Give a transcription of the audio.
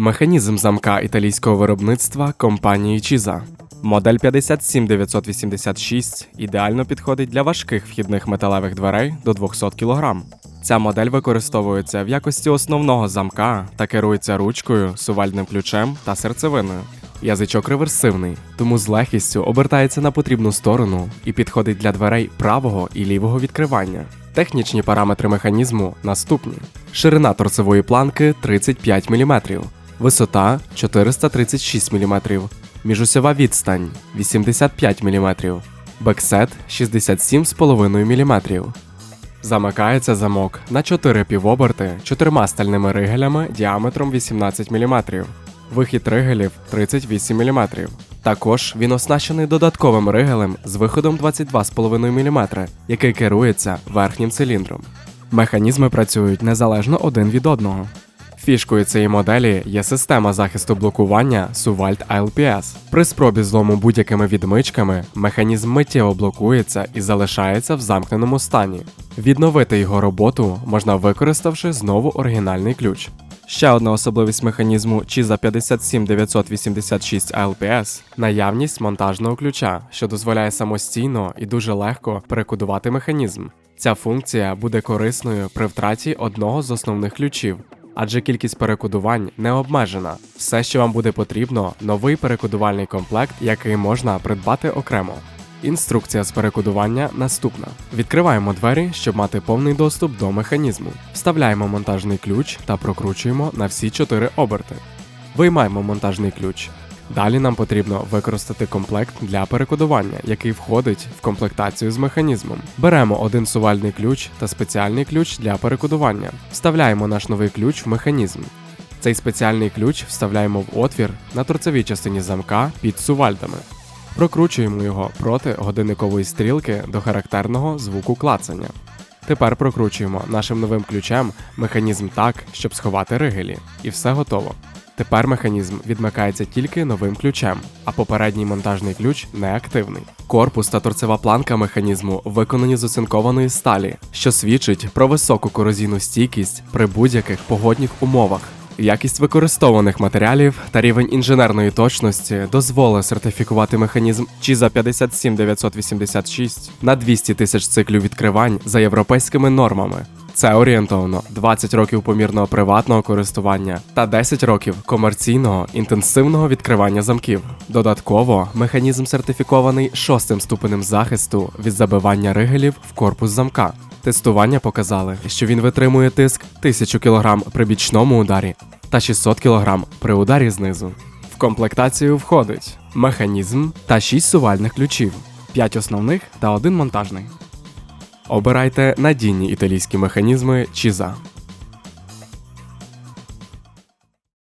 Механізм замка італійського виробництва компанії Чіза. Модель 57986 ідеально підходить для важких вхідних металевих дверей до 200 кг. Ця модель використовується в якості основного замка та керується ручкою, сувальним ключем та серцевиною. Язичок реверсивний, тому з легкістю обертається на потрібну сторону і підходить для дверей правого і лівого відкривання. Технічні параметри механізму наступні: ширина торцевої планки 35 мм, висота 436 мм, міжусьова відстань 85 мм, бексет 67,5 мм. Замикається замок на 4 півоберти чотирма стальними ригелями діаметром 18 мм. Вихід ригелів 38 мм. Також він оснащений додатковим ригелем з виходом 22,5 мм, який керується верхнім циліндром. Механізми працюють незалежно один від одного. Фішкою цієї моделі є система захисту блокування Suvalt ILPS. При спробі злому будь-якими відмичками механізм миттєво блокується і залишається в замкненому стані. Відновити його роботу можна використавши знову оригінальний ключ. Ще одна особливість механізму Чіза 57986 ALPS – наявність монтажного ключа, що дозволяє самостійно і дуже легко перекодувати механізм. Ця функція буде корисною при втраті одного з основних ключів, адже кількість перекодувань не обмежена. Все, що вам буде потрібно, новий перекодувальний комплект, який можна придбати окремо. Інструкція з перекодування наступна: відкриваємо двері, щоб мати повний доступ до механізму. Вставляємо монтажний ключ та прокручуємо на всі 4 оберти. Виймаємо монтажний ключ. Далі нам потрібно використати комплект для перекодування, який входить в комплектацію з механізмом. Беремо один сувальний ключ та спеціальний ключ для перекодування. Вставляємо наш новий ключ в механізм. Цей спеціальний ключ вставляємо в отвір на торцевій частині замка під сувальдами. Прокручуємо його проти годинникової стрілки до характерного звуку клацання. Тепер прокручуємо нашим новим ключем механізм так, щоб сховати ригелі, і все готово. Тепер механізм відмикається тільки новим ключем, а попередній монтажний ключ неактивний. Корпус та торцева планка механізму виконані з оцинкованої сталі, що свідчить про високу корозійну стійкість при будь-яких погодних умовах. Якість використовуваних матеріалів та рівень інженерної точності дозволили сертифікувати механізм Чіза 57986 на 200 тисяч циклів відкривань за європейськими нормами. Це орієнтовно 20 років помірного приватного користування та 10 років комерційного інтенсивного відкривання замків. Додатково механізм сертифікований шостим ступенем захисту від забивання ригелів в корпус замка. Тестування показали, що він витримує тиск 1000 кг при бічному ударі та 600 кг при ударі знизу. В комплектацію входить механізм та 6 сувальних ключів, 5 основних та 1 монтажний. Обирайте надійні італійські механізми Чіза.